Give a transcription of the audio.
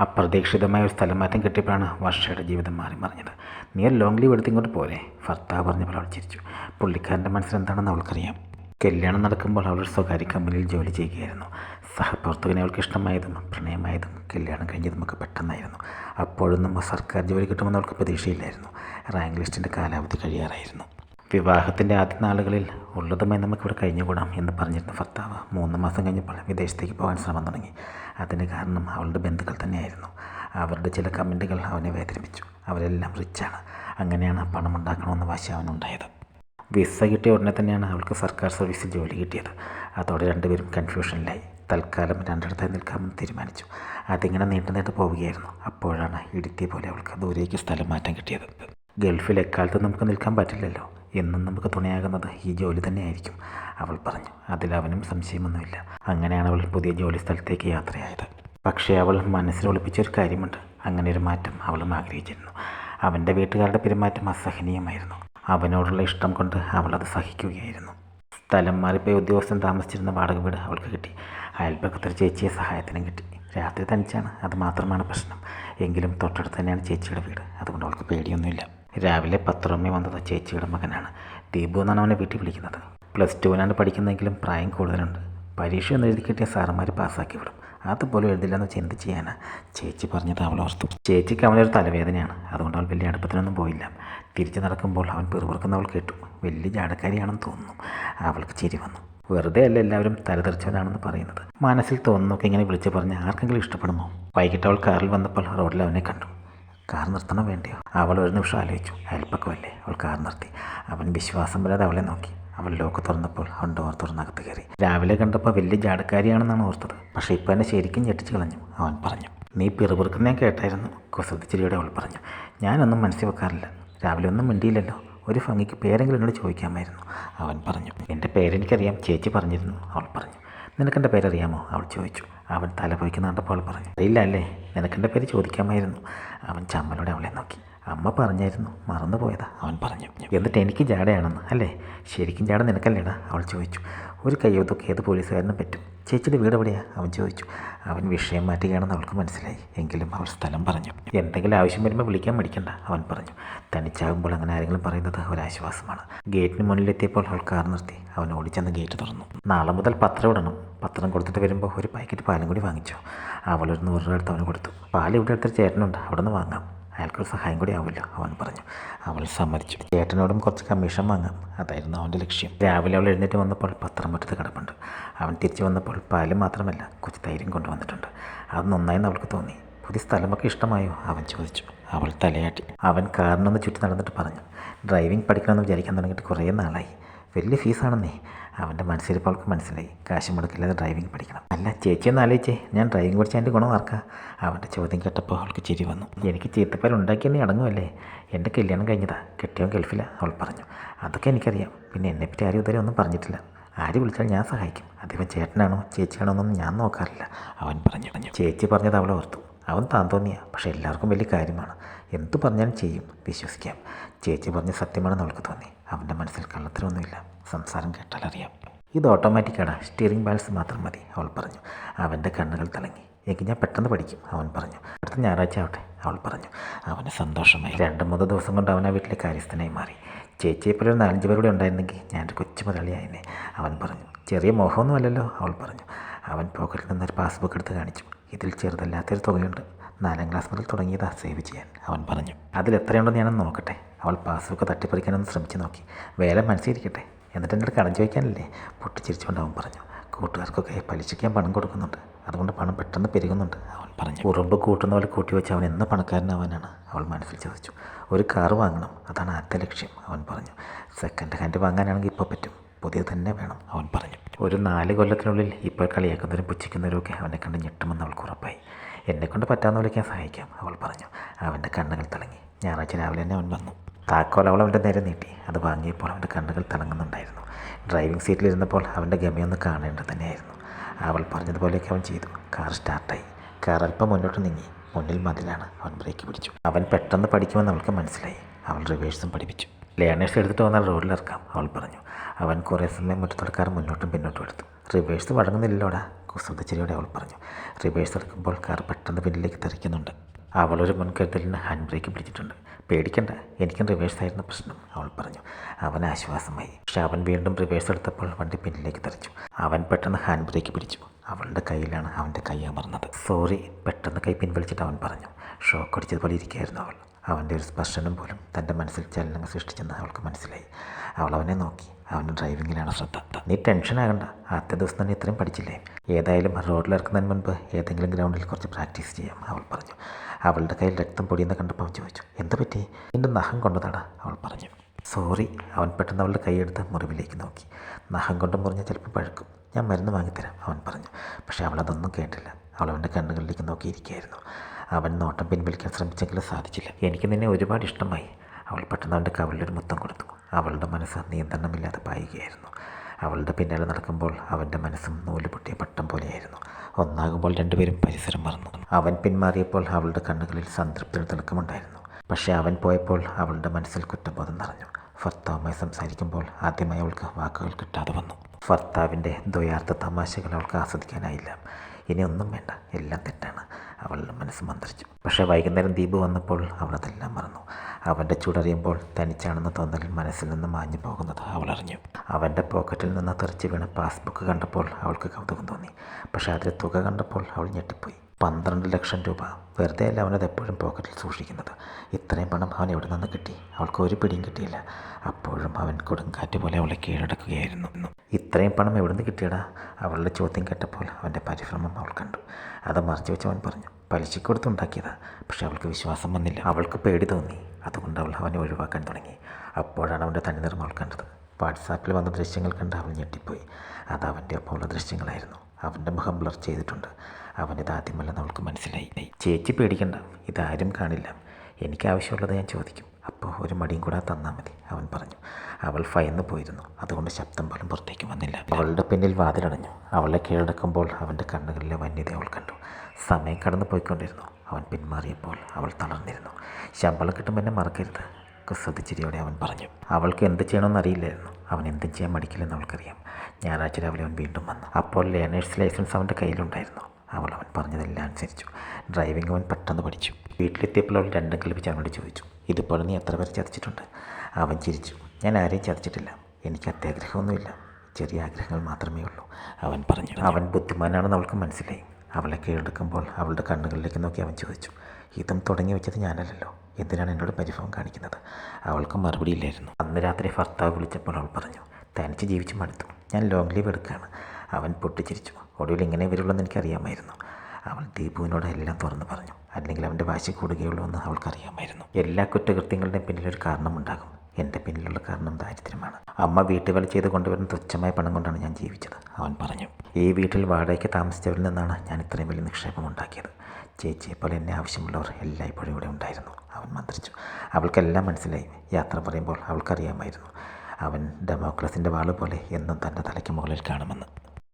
അപ്രതീക്ഷിതമായ ഒരു സ്ഥലമാറ്റം കിട്ടിയപ്പോഴാണ് വർഷയുടെ ജീവിതം മാറി മറിഞ്ഞത് നീ ലോങ് ലീവ് എടുത്ത് ഇങ്ങോട്ട് പോരെ? ഭർത്താവ് പറഞ്ഞപ്പോൾ അവൾ ചിരിച്ചു. പുള്ളിക്കാരന്റെ മനസ്സിൽ എന്താണെന്ന് അവൾക്കറിയാം. കല്യാണം നടക്കുമ്പോൾ അവൾ ഒരു സ്വകാര്യ കമ്പനിയിൽ ജോലി ചെയ്യുകയായിരുന്നു. സഹപ്രവർത്തകനെ അവൾക്ക് ഇഷ്ടമായതും പ്രണയമായതും കല്യാണം കഴിഞ്ഞതുമൊക്കെ പെട്ടെന്നായിരുന്നു. അപ്പോഴൊന്നും സർക്കാർ ജോലി കിട്ടുമെന്ന് അവൾക്ക് പ്രതീക്ഷയില്ലായിരുന്നു. റാങ്ക് ലിസ്റ്റിന്റെ കാലാവധി കഴിയാറായിരുന്നു. വിവാഹത്തിന്റെ ആദ്യ നാളുകളിൽ ഉള്ളതുമായി നമുക്കിവിടെ കഴിഞ്ഞുകൂടാം എന്ന് പറഞ്ഞിരുന്ന ഭർത്താവ് മൂന്ന് മാസം കഴിഞ്ഞപ്പോൾ വിദേശത്തേക്ക് പോകാൻ ശ്രമം തുടങ്ങി. അതിന് കാരണം അവളുടെ ബന്ധുക്കൾ തന്നെയായിരുന്നു. അവരുടെ ചില കമന്റുകൾ അവനെ വേദനിപ്പിച്ചു. അവരെല്ലാം റിച്ചാണ്. അങ്ങനെയാണ് പണമുണ്ടാക്കണമെന്ന വാശി അവനുണ്ടായത്. വിസ കിട്ടിയ ഉടനെ തന്നെയാണ് അവൾക്ക് സർക്കാർ സർവീസിൽ ജോലി കിട്ടിയത്. അതോടെ രണ്ടുപേരും കൺഫ്യൂഷനിലായി. തൽക്കാലം രണ്ടിടത്തായി നിൽക്കാമെന്ന് തീരുമാനിച്ചു. അതിങ്ങനെ നീണ്ടു നീണ്ടു പോവുകയായിരുന്നു. അപ്പോഴാണ് ഇടുത്തിയ പോലെ അവൾക്ക് ദൂരേക്ക് സ്ഥലം മാറ്റം കിട്ടിയത്. ഗൾഫിൽ എക്കാലത്ത് നമുക്ക് നിൽക്കാൻ പറ്റില്ലല്ലോ. എന്നും നമുക്ക് തുണയാകുന്നത് ഈ ജോലി തന്നെയായിരിക്കും അവൾ പറഞ്ഞു. അതിൽ അവനും സംശയമൊന്നുമില്ല. അങ്ങനെയാണ് അവൾ പുതിയ ജോലി സ്ഥലത്തേക്ക് യാത്രയായത്. പക്ഷേ അവൾ മനസ്സിൽ ഒളിപ്പിച്ചൊരു കാര്യമുണ്ട്. അങ്ങനെ ഒരു മാറ്റം അവളും ആഗ്രഹിച്ചിരുന്നു. അവന്റെ വീട്ടുകാരുടെ പെരുമാറ്റം അസഹനീയമായിരുന്നു. അവനോടുള്ള ഇഷ്ടം കൊണ്ട് അവൾ അത് സഹിക്കുകയായിരുന്നു. സ്ഥലം മാറിപ്പോയി ഉദ്യോഗസ്ഥൻ താമസിച്ചിരുന്ന വാടക വീട് അവൾക്ക് കിട്ടി. അയൽപക്കത്തൊരു ചേച്ചിയെ സഹായത്തിനും കിട്ടി. രാത്രി തനിച്ചാണ്. അത് മാത്രമാണ് പ്രശ്നം. എങ്കിലും തൊട്ടടുത്ത് തന്നെയാണ് ചേച്ചിയുടെ വീട്. അതുകൊണ്ട് അവൾക്ക് പേടിയൊന്നുമില്ല. രാവിലെ പത്രമ്മ വന്നത് ചേച്ചിയുടെ മകനാണ്. ദീപു എന്നാണ് അവനെ വീട്ടിൽ വിളിക്കുന്നത്. പ്ലസ് ടുവിനാണ് പഠിക്കുന്നതെങ്കിലും പ്രായം കൂടുതലുണ്ട്. പരീക്ഷ ഒന്ന് എഴുതി കിട്ടിയ സാറന്മാർ പാസ്സാക്കി വിടും. അതുപോലും എഴുതില്ലെന്ന് വെച്ച് എന്ത് ചെയ്യാനാ ചേച്ചി പറഞ്ഞത് അവൾ ഓർത്തു. ചേച്ചിക്ക് അവനൊരു തലവേദനയാണ്. അതുകൊണ്ട് അവൾ വലിയ അടുപ്പത്തിനൊന്നും പോയില്ല. തിരിച്ചു നടക്കുമ്പോൾ അവൻ പിറുപിറുക്കുന്ന അവൾ കേട്ടു. വലിയ ജാടക്കാരിയാണെന്ന് തോന്നുന്നു. അവൾക്ക് ചിരി വന്നു. വെറുതെ അല്ല എല്ലാവരും തലതെറിച്ചവനാണെന്ന് പറയുന്നത്. മനസ്സിൽ തോന്നുന്നൊക്കെ ഇങ്ങനെ വിളിച്ചു പറഞ്ഞ് ആർക്കെങ്കിലും ഇഷ്ടപ്പെടുമോ? വൈകിട്ട് അവൾ കാറിൽ വന്നപ്പോൾ റോഡിൽ അവനെ കണ്ടു. കാർ നിർത്തണം വേണ്ടിയോ? അവൾ ഒരു നിമിഷം ആലോചിച്ചു. അയൽപ്പക്കമല്ലേ അവൾ കാർ നിർത്തി. അവൻ വിശ്വാസം വരാതെ അവളെ നോക്കി. അവൾ ലോക്ക് തുറന്നപ്പോൾ അവൻ ഡോർ തുറന്നകത്ത് കയറി. രാവിലെ കണ്ടപ്പോൾ വലിയ ജാടക്കാരിയാണെന്നാണ് ഓർത്തത്. പക്ഷേ ഇപ്പം എന്നെ ശരിക്കും ഞെട്ടിച്ച് കളഞ്ഞു. അവൻ പറഞ്ഞു നീ പിറുപിറുക്കുന്ന ഞാൻ കേട്ടായിരുന്നു. കുസൃതിച്ചിരിയോടെ അവൾ പറഞ്ഞു ഞാനൊന്നും മനസ്സിൽ വെക്കാറില്ല. രാവിലെ ഒന്നും മിണ്ടിയില്ലല്ലോ. ഒരു ഭംഗിക്ക് പേരെങ്കിലും എന്നോട് ചോദിക്കാമായിരുന്നു. അവൻ പറഞ്ഞു എന്റെ പേരെനിക്കറിയാം. ചേച്ചി പറഞ്ഞിരുന്നു. അവൾ പറഞ്ഞു നിനക്കെന്റെ പേരറിയാമോ? അവൾ ചോദിച്ചു. അവൻ തല പോലെ കണ്ടപ്പോൾ പറഞ്ഞു അറിയില്ല അല്ലേ? നിനക്കെന്റെ പേര് ചോദിക്കാമായിരുന്നു. അവൻ ചമ്മലോടെ അവളെ നോക്കി. അമ്മ പറഞ്ഞായിരുന്നു മറന്നു പോയതാ. അവൻ പറഞ്ഞു എന്നിട്ട് എനിക്ക് ജാടയാണെന്ന് അല്ലേ? ശരിക്കും ജാട നിനക്കല്ലേടാ? അവൾ ചോദിച്ചു. ഒരു കയ്യൊതൊക്കെ ഏത് പോലീസുകാരനും പറ്റും? ചേച്ചിയുടെ വീട് എവിടെയാണ് അവൻ ചോദിച്ചു. അവൻ വിഷയം മാറ്റുകയാണെന്ന് അവൾക്ക് മനസ്സിലായി. എങ്കിലും അവൾ സ്ഥലം പറഞ്ഞു. എന്തെങ്കിലും ആവശ്യം വരുമ്പോൾ വിളിക്കാൻ മടിക്കണ്ട അവൻ പറഞ്ഞു. തനിച്ചാകുമ്പോൾ അങ്ങനെ ആരെങ്കിലും പറയുന്നത് ഒരാശ്വാസമാണ്. ഗേറ്റിന് മുന്നിലെത്തിയപ്പോൾ അവൾ കാർ നിർത്തി. അവൻ ഓടിച്ചെന്ന് ഗേറ്റ് തുറന്നു. നാളെ മുതൽ പത്രം ഇടണം. പത്രം കൊടുത്തിട്ട് വരുമ്പോൾ ഒരു പാക്കറ്റ് പാലും കൂടി വാങ്ങിച്ചു. അവളൊരു നൂറ് രൂപ എടുത്ത് അവന് കൊടുത്തു. പാൽ ഇവിടെ അടുത്തൊരു ചേട്ടനുണ്ട്. അവിടെ നിന്ന് വാങ്ങാം. അയാൾക്കൊരു സഹായം കൂടി ആവില്ല അവൻ പറഞ്ഞു. അവൾ സമ്മതിച്ചു. ചേട്ടനോടും കുറച്ച് കമ്മീഷൻ വാങ്ങാം. അതായിരുന്നു അവന്റെ ലക്ഷ്യം. രാവിലെ അവൾ എഴുന്നേറ്റ് വന്നപ്പോൾ പത്രം മുറ്റത്ത് കിടപ്പുണ്ട്. അവൻ തിരിച്ചു വന്നപ്പോൾ പാൽ മാത്രമല്ല കുറച്ച് തൈരും കൊണ്ടുവന്നിട്ടുണ്ട്. അത് നന്നായെന്ന് അവൾക്ക് തോന്നി. പുതിയ സ്ഥലമൊക്കെ ഇഷ്ടമായോ? അവൻ ചോദിച്ചു. അവൾ തലയാട്ടി. അവൻ കാറിനൊന്ന് ചുറ്റി നടന്നിട്ട് പറഞ്ഞു. ഡ്രൈവിംഗ് പഠിക്കണമെന്ന് വിചാരിക്കാൻ തുടങ്ങിയിട്ട് കുറേ നാളായി. വലിയ ഫീസാണെന്നേ. അവന്റെ മനസ്സിലിപ്പോൾ അവൾക്ക് മനസ്സിലായി. കാശ് മുടക്കില്ലാതെ ഡ്രൈവിംഗ് പഠിക്കണം. അല്ല ചേച്ചി ഒന്ന് ആലോചിച്ചേ. ഞാൻ ഡ്രൈവിംഗ് പഠിച്ചതിന്റെ ഗുണം ആർക്കാ അവന്റെ ചോദ്യം കേട്ടപ്പോൾ അവൾക്ക് ചിരി വന്നു. എനിക്ക് ചീത്തപ്പേൽ ഉണ്ടാക്കി നീ അടങ്ങുമല്ലേ എന്റെ കല്യാണം കഴിഞ്ഞതാ. കെട്ടിയവൻ ഗൾഫിലാണ് അവൾ പറഞ്ഞു. അതൊക്കെ എനിക്കറിയാം. പിന്നെ എന്നെപ്പറ്റി ആരും ഇതുവരെ ഒന്നും പറഞ്ഞിട്ടില്ല. ആര് വിളിച്ചാൽ ഞാൻ സഹായിക്കും. അതിപ്പോൾ ചേട്ടനാണോ ചേച്ചിയാണോ എന്നൊന്നും ഞാൻ നോക്കാറില്ല. അവൻ പറഞ്ഞു ചേച്ചി പറഞ്ഞത് അവളെ ഓർത്തു. അവൻ താൻ തോന്നിയ പക്ഷെ എല്ലാവർക്കും വലിയ കാര്യമാണ്. എന്തു പറഞ്ഞാലും ചെയ്യും. വിശ്വസിക്കാം. ചേച്ചി പറഞ്ഞ സത്യമാണെന്ന് അവൾക്ക് തോന്നി. അവന്റെ മനസ്സിൽ കള്ളത്തരമൊന്നുമില്ല. സംസാരം കേട്ടാൽ അറിയാം. ഇത് ഓട്ടോമാറ്റിക്കാണ്. സ്റ്റിയറിംഗ് ബാലൻസ് മാത്രം മതി അവൾ പറഞ്ഞു. അവന്റെ കണ്ണുകൾ തിളങ്ങി. എനിക്ക് ഞാൻ പെട്ടെന്ന് പഠിക്കും അവൻ പറഞ്ഞു. അടുത്ത ഞായറാഴ്ച ആവട്ടെ അവൾ പറഞ്ഞു. അവന് സന്തോഷമായി. രണ്ട് മൂന്ന് ദിവസം കൊണ്ട് അവൻ ആ വീട്ടിലെ കാര്യസ്ഥനായി മാറി. ചേച്ചിയെ പോലെ ഒരു നാലഞ്ച് പേരുടെ ഉണ്ടായിരുന്നെങ്കിൽ ഞാനൊരു കൊച്ചു മുതലാളിയായിനെ അവൻ പറഞ്ഞു ചെറിയ മോഹമൊന്നുമല്ലല്ലോ അവൾ പറഞ്ഞു. അവൻ പോക്കറ്റിൽ നിന്നൊരു പാസ്ബുക്ക് എടുത്ത് കാണിച്ചു. ഇതിൽ ചെറുതല്ലാത്തൊരു തുകയുണ്ട്. നാലാം ക്ലാസ് മുതൽ തുടങ്ങിയതാ സേവ് ചെയ്യാൻ അവൻ പറഞ്ഞു. അതിൽ എത്രയുണ്ടെന്ന് ഞാനൊന്ന് നോക്കട്ടെ. അവൾ പാസ്ബുക്ക് തട്ടിപ്പറിക്കാനൊന്ന് ശ്രമിച്ചു നോക്കി. വേല മനസ്സിരിക്കട്ടെ എന്നിട്ട് എന്നോട് കടം ചോദിക്കാനല്ലേ? പൊട്ടിച്ചിരിച്ചുകൊണ്ട് അവൻ പറഞ്ഞു. കൂട്ടുകാർക്കൊക്കെ പലിശയ്ക്ക് ഞാൻ പണം കൊടുക്കുന്നുണ്ട്. അതുകൊണ്ട് പണം പെട്ടെന്ന് പെരുകുന്നുണ്ട് അവൻ പറഞ്ഞു. ഉറുമ്പ് കൂട്ടുന്ന പോലെ കൂട്ടി വെച്ച് അവൻ എന്ന് പണക്കാരനാവാനാണ് അവൾ മനസ്സിൽ ചോദിച്ചു. ഒരു കാർ വാങ്ങണം. അതാണ് ആദ്യത്തെ ലക്ഷ്യം അവൻ പറഞ്ഞു. സെക്കൻഡ് ഹാൻഡ് വാങ്ങാനാണെങ്കിൽ ഇപ്പോൾ പറ്റും. പുതിയത് തന്നെ വേണം. അവൻ പറഞ്ഞു ഒരു നാല് കൊല്ലത്തിനുള്ളിൽ ഇപ്പോൾ കളിയാക്കുന്നവരും പുച്ഛിക്കുന്നവരൊക്കെ അവനെ കണ്ട് ഞെട്ടുമെന്ന് അവൾക്ക് ഉറപ്പായി. എന്നെക്കൊണ്ട് പറ്റാവുന്ന വിളിക്കാൻ സഹായിക്കാം അവൾ പറഞ്ഞു. അവന്റെ കണ്ണുകൾ തിളങ്ങി. ഞായറാഴ്ച രാവിലെ തന്നെ അവൻ വന്നു. താക്കോൽ അവൾ അവന്റെ നേരെ നീട്ടി. അത് വാങ്ങിയപ്പോൾ അവന്റെ കണ്ണുകൾ തിളങ്ങുന്നുണ്ടായിരുന്നു. ഡ്രൈവിംഗ് സീറ്റിലിരുന്നപ്പോൾ അവന്റെ ഗമയൊന്ന് കാണേണ്ടത് തന്നെയായിരുന്നു. അവൾ പറഞ്ഞതുപോലെയൊക്കെ അവൻ ചെയ്തു. കാർ സ്റ്റാർട്ടായി. കാർ അല്പം മുന്നോട്ട് നീങ്ങി. മുന്നിൽ മതിലാണ് അവൻ ബ്രേക്ക് പിടിച്ചു. അവൻ പെട്ടെന്ന് പഠിക്കുമെന്ന് അവൾക്ക് മനസ്സിലായി. അവൾ റിവേഴ്സും പഠിപ്പിച്ചു. ലേണേഴ്സ് എടുത്തിട്ട് വന്നാൽ റോഡിലിറക്കാം അവൾ പറഞ്ഞു. അവൻ കുറേ സമയം മുറ്റത്തടക്കാർ മുന്നോട്ടും പിന്നോട്ടും എടുത്തു. റിവേഴ്സ് വഴങ്ങുന്നില്ലോടാ കുസൃതച്ചിരിയോടെ അവൾ പറഞ്ഞു. റിവേഴ്സ് എടുക്കുമ്പോൾ കാർ പെട്ടെന്ന് പിന്നിലേക്ക് തെറിക്കുന്നുണ്ട്. അവളൊരു മുൻകരുതലിന് ഹാൻഡ് ബ്രേക്ക് പിടിച്ചിട്ടുണ്ട്. പേടിക്കണ്ട എനിക്കും റിവേഴ്സ് ആയിരുന്ന പ്രശ്നം അവൾ പറഞ്ഞു. അവൻ ആശ്വാസമായി. പക്ഷെ അവൻ വീണ്ടും റിവേഴ്സ് എടുത്തപ്പോൾ വണ്ടി പിന്നിലേക്ക് തെറിച്ചു. അവൻ പെട്ടെന്ന് ഹാൻഡ് ബ്രേക്ക് പിടിച്ചു. അവളുടെ കയ്യിലാണ് അവന്റെ കൈ അമർന്നത്. സോറി പെട്ടെന്ന് കൈ പിൻവലിച്ചിട്ട് അവൻ പറഞ്ഞു. ഷോക്ക് അടിച്ചതുപോലെ ഇരിക്കുകയായിരുന്നു അവൾ. അവന്റെ ഒരു സ്പർശനം പോലും തന്റെ മനസ്സിൽ ചലനങ്ങൾ സൃഷ്ടിച്ചെന്ന് അവൾക്ക് മനസ്സിലായി. അവൾ അവനെ നോക്കി. അവന്റെ ഡ്രൈവിങ്ങിലാണ് ശ്രദ്ധ. നീ ടെൻഷൻ ആകണ്ട. ആദ്യത്തെ ദിവസം തന്നെ ഇത്രയും പഠിച്ചില്ലേ? ഏതായാലും റോഡിലിറക്കുന്നതിന് മുൻപ് ഏതെങ്കിലും ഗ്രൗണ്ടിൽ കുറച്ച് പ്രാക്ടീസ് ചെയ്യാം അവൾ പറഞ്ഞു. അവളുടെ കയ്യിൽ രക്തം പൊടിയെന്ന് കണ്ടപ്പോൾ അവൻ ചോദിച്ചു എന്ത് പറ്റി? നിന്റെ നഖം കൊണ്ടതാണ് അവൾ പറഞ്ഞു. സോറി. അവൻ പെട്ടെന്ന് അവളുടെ കൈയെടുത്ത് മുറിവിലേക്ക് നോക്കി. നഖം കൊണ്ട് മുറിഞ്ഞാൽ ചിലപ്പോൾ പഴുക്കും. ഞാൻ മരുന്ന് വാങ്ങിത്തരാം അവൻ പറഞ്ഞു. പക്ഷേ അവളതൊന്നും കേട്ടില്ല. അവൾ അവന്റെ കണ്ണുകളിലേക്ക് നോക്കിയിരിക്കുകയായിരുന്നു. അവൻ നോട്ടം പിൻവലിക്കാൻ ശ്രമിച്ചെങ്കിലും സാധിച്ചില്ല. എനിക്ക് നിന്നെ ഒരുപാട് ഇഷ്ടമായി. അവൾ പെട്ടെന്ന് അവന്റെ കവിളിലൊരു മുത്തം കൊടുത്തു. അവളുടെ മനസ്സ് നിയന്ത്രണമില്ലാതെ പായുകയായിരുന്നു. അവളുടെ പിന്നാലെ നടക്കുമ്പോൾ അവന്റെ മനസ്സും നൂൽ പൊട്ടിയ പട്ടം പോലെയായിരുന്നു. ഒന്നാകുമ്പോൾ രണ്ടുപേരും പരിസരം മറന്നു. അവൻ പിന്മാറിയപ്പോൾ അവളുടെ കണ്ണുകളിൽ സംതൃപ്തിയുടെ തിളക്കമുണ്ടായിരുന്നു. പക്ഷേ അവൻ പോയപ്പോൾ അവളുടെ മനസ്സിൽ കുറ്റബോധം നിറഞ്ഞു. ഭർത്താവുമായി സംസാരിക്കുമ്പോൾ ആദ്യമായി അവൾക്ക് വാക്കുകൾ കിട്ടാതെ വന്നു. ഭർത്താവിന്റെ ദ്വയാർത്ഥ തമാശകൾ അവൾക്ക് ആസ്വദിക്കാനായില്ല. ഇനി ഒന്നും വേണ്ട. എല്ലാം തെറ്റാണ്. അവളുടെ മനസ്സ് മന്ത്രിച്ചു. പക്ഷേ വൈകുന്നേരം ദീപ് വന്നപ്പോൾ അവൾ അതെല്ലാം മറന്നു. അവന്റെ ചുടറിയുമ്പോൾ തനിച്ചാണെന്ന തോന്നൽ മനസ്സിൽ നിന്ന് മാഞ്ഞു പോകുന്നത് അവൾ അറിഞ്ഞു. അവന്റെ പോക്കറ്റിൽ നിന്ന് തെറിച്ച് വീണ പാസ്ബുക്ക് കണ്ടപ്പോൾ അവൾക്ക് കൗതുകം തോന്നി. പക്ഷേ അതിലെ തുക കണ്ടപ്പോൾ അവൾ ഞെട്ടിപ്പോയി. പന്ത്രണ്ട് ലക്ഷം രൂപ. വെറുതെ അല്ല അവനത് എപ്പോഴും പോക്കറ്റിൽ സൂക്ഷിക്കുന്നത്. ഇത്രയും പണം അവൻ എവിടെ നിന്ന് കിട്ടി? അവൾക്ക് ഒരു പിടിയും കിട്ടിയില്ല. അപ്പോഴും അവൻ കൊടുങ്കാറ്റ് പോലെ അവളെ കീഴടക്കുകയായിരുന്നു. ഇത്രയും പണം എവിടെ നിന്ന് കിട്ടിയടാ? അവളുടെ ചോദ്യം കേട്ടപ്പോൾ അവന്റെ പരിഭ്രമം അവൾ കണ്ടു. അത് മറച്ചു വെച്ച് അവൻ പറഞ്ഞു പലിശയ്ക്ക് കൊടുത്തുണ്ടാക്കിയതാ പക്ഷെ അവൾക്ക് വിശ്വാസം വന്നില്ല. അവൾക്ക് പേടി തോന്നി. അതുകൊണ്ട് അവൾ അവനെ ഒഴിവാക്കാൻ തുടങ്ങി. അപ്പോഴാണ് അവന്റെ തനിനിറം അവൾ കണ്ടത്. വാട്സാപ്പിൽ വന്ന ദൃശ്യങ്ങൾ കണ്ട് അവൾ ഞെട്ടിപ്പോയി. അത് അവന്റെ ഒപ്പമുള്ള ദൃശ്യങ്ങളായിരുന്നു. അവന്റെ മുഖം ബ്ലർ ചെയ്തിട്ടുണ്ട്. അവനിത് ആദ്യമല്ലെന്ന് അവൾക്ക് മനസ്സിലായി. ചേച്ചി പേടിക്കണ്ട. ഇതാരും കാണില്ല. എനിക്ക് ആവശ്യമുള്ളത് ഞാൻ ചോദിക്കും. അപ്പോൾ ഒരു മടിയും കൂടെ തന്നാൽ മതി അവൻ പറഞ്ഞു. അവൾ ഭയന്ന് പോയിരുന്നു. അതുകൊണ്ട് ശബ്ദം പോലും പുറത്തേക്ക് വന്നില്ല. അവളുടെ പിന്നിൽ വാതിലടഞ്ഞു. അവളെ കീഴടക്കുമ്പോൾ അവന്റെ കണ്ണുകളിലെ വന്യത അവൾ കണ്ടു. സമയം കടന്നു പോയിക്കൊണ്ടിരുന്നു അവൻ പിന്മാറിയപ്പോൾ അവൾ തളർന്നിരുന്നു. ശമ്പളം കിട്ടുമ്പോൾ എന്നെ മറക്കരുത്. കുസൃതിച്ചിരിയോടെ അവൻ പറഞ്ഞു. അവൾക്ക് എന്ത് ചെയ്യണമെന്ന് അറിയില്ലായിരുന്നു. അവൻ എന്തും ചെയ്യാൻ മടിക്കില്ലെന്ന് അവൾക്കറിയാം. ഞായറാഴ്ച രാവിലെ അവൻ വീണ്ടും വന്നു. അപ്പോൾ ലേണേഴ്സ് ലൈസൻസ് അവന്റെ കയ്യിലുണ്ടായിരുന്നു. അവൾ അവൻ പറഞ്ഞതെല്ലാം അനുസരിച്ചു. ഡ്രൈവിംഗ് അവൻ പെട്ടെന്ന് പഠിച്ചു. വീട്ടിലെത്തിയപ്പോൾ അവൾ രണ്ടും കൽപ്പിച്ച് അവനോട് ചോദിച്ചു ഇതുപോലെ നീ എത്ര പേരെ ചതച്ചിട്ടുണ്ട്? അവൻ ചിരിച്ചു ഞാൻ ആരെയും ചതച്ചിട്ടില്ല. എനിക്ക് അത്യാഗ്രഹമൊന്നുമില്ല. ചെറിയ ആഗ്രഹങ്ങൾ മാത്രമേ ഉള്ളൂ അവൻ പറഞ്ഞു. അവൻ ബുദ്ധിമാനാണെന്ന് അവൾക്ക് മനസ്സിലായി. അവളെ കീഴടക്കുമ്പോൾ അവളുടെ കണ്ണുകളിലേക്ക് നോക്കി അവൻ ചോദിച്ചു ഇതും തുടങ്ങി വെച്ചത് ഞാനല്ലല്ലോ. എന്തിനാണ് എന്നോട് പരിഭവം കാണിക്കുന്നത്? അവൾക്ക് മറുപടി ഇല്ലായിരുന്നു. അന്ന് രാത്രി ഭർത്താവ് വിളിച്ചപ്പോൾ അവൾ പറഞ്ഞു തനിച്ച് ജീവിച്ച് മടുത്തു. ഞാൻ ലോങ് ലീവ് എടുക്കുകയാണ്. അവൻ പൊട്ടിച്ചിരിച്ചു. ഒടുവിൽ ഇങ്ങനെ വരുള്ളൂ എനിക്കറിയാമായിരുന്നു. അവൾ ദീപുവിനോട് എല്ലാം തുറന്നു പറഞ്ഞു. അല്ലെങ്കിൽ അവന്റെ വാശി കൂടുകയുള്ളൂ എന്ന് അവൾക്കറിയാമായിരുന്നു. എല്ലാ കുറ്റകൃത്യങ്ങളുടെയും പിന്നിലൊരു കാരണമുണ്ടാകും. എന്റെ പിന്നിലുള്ള കാരണം ദാരിദ്ര്യമാണ്. അമ്മ വീട്ടുവേല ചെയ്ത് കൊണ്ടുവരുന്ന തുച്ഛമായ പണം കൊണ്ടാണ് ഞാൻ ജീവിച്ചത് അവൻ പറഞ്ഞു. ഈ വീട്ടിൽ വാടകയ്ക്ക് താമസിച്ചവരിൽ നിന്നാണ് ഞാൻ ഇത്രയും വലിയ നിക്ഷേപം ഉണ്ടാക്കിയത് ചേച്ചിയെപ്പോലെ എന്നെ ആവശ്യമുള്ളവർ എല്ലായ്പ്പോഴും ഇവിടെ ഉണ്ടായിരുന്നു. അവൻ മന്ത്രിച്ചു. അവൾക്കെല്ലാം മനസ്സിലായി. യാത്ര പറയുമ്പോൾ അവൾക്കറിയാമായിരുന്നു. അവൻ ഡെമോക്രസിന്റെ വാൾ പോലെ എന്നും തന്റെ തലയ്ക്ക് മുകളിൽ കാണുമെന്ന്.